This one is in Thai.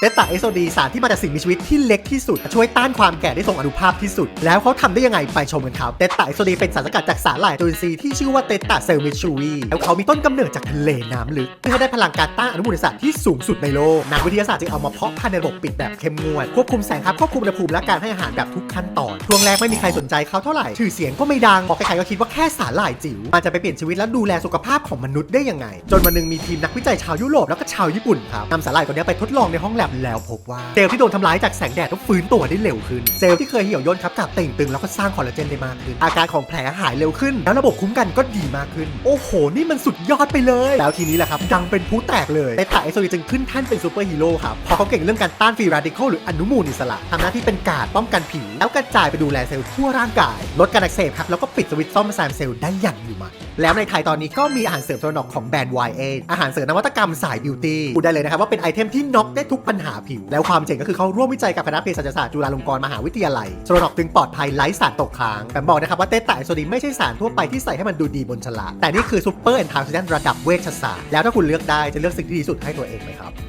เตต้าเอสโอดีสารที่มาจากสิ่งมีชีวิตที่เล็กที่สุด ช่วยต้านความแก่ได้ทรงอนุภาพที่สุด แล้วเขาทำได้ยังไงไปชมกันครับ เตต้าเอสโอดีเป็นสารสกัดจากสารหร่ายจุลินทรีย์ที่ชื่อว่าเตต้าเซลมิชูวีแล้วเขามีต้นกำเนิดจากทะเลน้ำลึกเพื่อให้ได้พลังการต้านอนุมูลอิสระที่สูงสุดในโลกนักวิทยาศาสตร์จึงเอามาเพาะพันธุ์ในระบบปิดแบบเข้มงวดควบคุมแสงครับควบคุมอุณหภูมิและการให้อาหารแบบทุกขั้นตอนช่วงแรกไม่มีใครสนใจเขาเท่าไหร่ชื่อเสียงก็ไม่ดังบอกใครๆก็คิดว่าแค่สารหร่ายจิ๋วมันจะไปเปลี่ยนชีวิตและดูแลสุขภาพของมนุษย์ได้ยังไง จนวันนึงมีทีมนักวิจัยชาวยุโรปแล้วก็ชาวญี่ปุ่นครับนำสารหร่ายตัวนี้ไปทดลองในห้องแลบแล้วพบว่าเซลล์ที่โดนทำร้ายจากแสงแดดต้องฟื้นตัวได้เร็วขึ้น เซลล์ที่เคยเหี่ยวย่นครับกลับเต่งตึงแล้วก็สร้างคอลลาเจนได้มากขึ้น อาการของแผลหายเร็วขึ้น แล้วระบบคุ้มกันก็ดีมากขึ้น โอ้โห นี่มันสุดยอดไปเลย แล้วทีนี้แหละครับ ดังเป็นผู้แตกเลยแต่ตาเอโซดีจึงขึ้นแท่านเป็นซูเปอร์ฮีโร่ครับเพราะเขาเก่งเรื่องการต้านฟรีราดิคอลหรืออนุมูลอิสระทำหน้าที่เป็นกาดป้องกันผิว แล้วกระจายไปดูแลเซลล์ทั่วร่างกาย ลดการอักเสบครับแล้วก็ปิดสวิตช์ซ่อมแซมเซลล์ได้อย่างอยู่มันแล้วในไทยตอนนี้ก็มีอาหารเสริมตัวนอกของแบรนด์ YA อาหารเสริมนวัตกรรมสายบิวตี้พูดได้เลยนะครับว่าเป็นไอเทมที่น็อกได้ทุกปัญหาผิว แล้วความเจ๋งก็คือเขาร่วมวิจัยกับคณะเภสัชศาสตร์จุฬาลงกรณ์มหาวิทยาลัยโซโลนอกจึงปลอดภัยไร้สารตกค้างแต่บอกนะครับว่าเตต้าไอโซดีนไม่ใช่สารทั่วไปที่ใส่ให้มันดูดีบนฉลากแต่นี่คือซูเปอร์แอนทาซิแดนระดับเวชศาสตร์แล้วถ้าคุณเลือกได้จะเลือกสิ่งที่ดีสุดให้ตัวเองไหมครับ